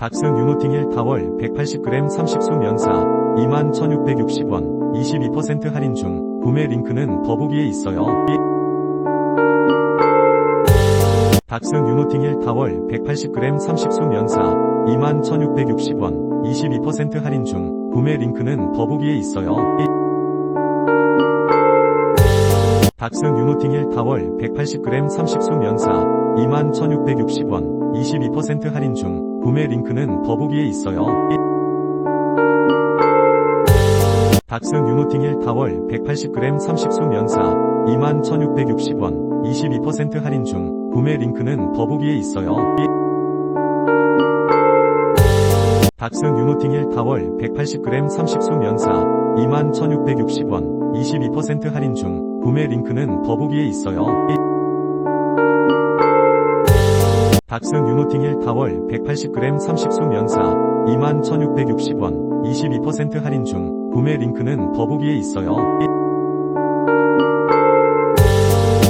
닥슨 유노팅 1 타월 180g 30수 면사 21,660원 22% 할인 중 구매 링크는 더보기에 있어요. 닥슨 유노팅 1 타월 180g 30수 면사 21,660원 22% 할인 중 구매 링크는 더보기에 있어요. 닥슨 유노팅 1 타월 180g 30수 면사 21,660원 22% 할인 중 구매 링크는 더보기에 있어요. 닥슨 유노팅 1 타월 180g 30수 면사 21,660원 22% 할인 중 구매 링크는 더보기에 있어요. 닥슨 유노팅 1 타월 180g 30수 면사 21,660원 22% 할인 중 구매 링크는 더보기에 있어요. 닥슨 유노팅 1 타월 180g 30수 면사 21,660원 22% 할인 중 구매 링크는 더보기에 있어요.